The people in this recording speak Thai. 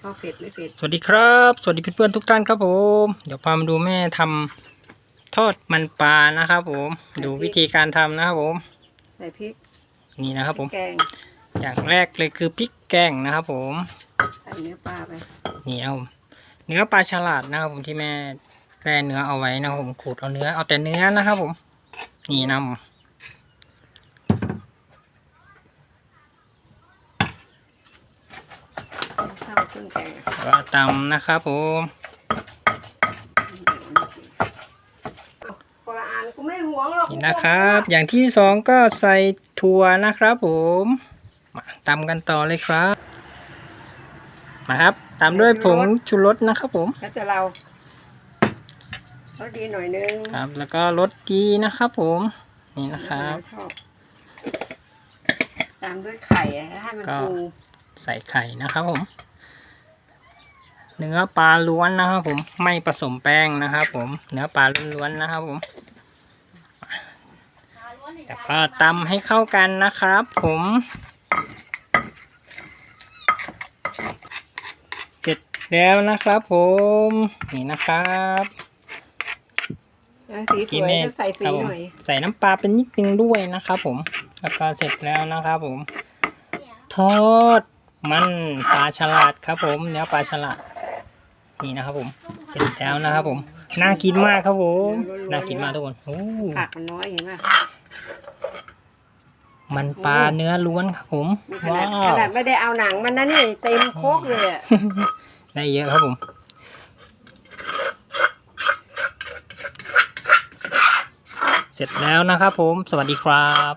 ชอบเผ็ดไม่เผ็ดสวัสดีครับ สวัสดีเพื่อนๆทุกท่านครับผม เดี๋ยวพามาดูแม่ทำทอดมันปลานะครับผม ดูวิธีการทำนะครับผม ใส่พริก นี่นะครับผม แกง อย่างแรกเลยคือพริกแกงนะครับผม ใส่เนื้อปลาไป นี่เอาเนื้อปลาฉลาดนะครับผมที่แม่แล่เนื้อเอาไว้นะครับผมขูดเอาเนื้อเอาแต่เนื้อนะครับผม นี่นข้า ก็ตำนะครับผมนี่นะครับ อย่างที่สองก็ใส่ถั่วนะครับผมมาตำกันต่อเลยครับ มาครับตามด้วยผงชูรสนะครับผมแล้วแต่เรารสดีหน่อยนึงครับ แล้วก็รสดีนะครับผม นี่นะครับตามด้วยไข่อะให้มันก็ฟูใส่ไข่นะครับผม เนื้อปลาล้วนนะครับผมไม่ผสมแป้งนะครับผมเนื้อปลาล้วนๆนะครับผมแล้วก็ตำให้เข้ากันนะครับ ผม เสร็จแล้วนะครับผมนี่นะครับแล้วสีสกินวยเน่ก็ใส่สีครับผมหน่อยใส่น้ำปลาเป็นนิดนึงด้วยนะครับผมแล้วก็เสร็จแล้วนะครับผม ทอดมันปลาฉลาดครับผมเนื้อปลาฉลาด นี่นะครับผม เสร็จแล้วนะครับผม น่ากินมากครับผม น่ากินมากทุกคนโอ้ผักมันน้อยเห็นไหมมันปลาเนื้อล้วนครับผมขว้านาดขวนาดไม่ได้เอาหนังมันนะนี่เต็มโคกเลยอะได้เยอะครับผมเสร็จแล้วนะครับผมสวัสดีครับ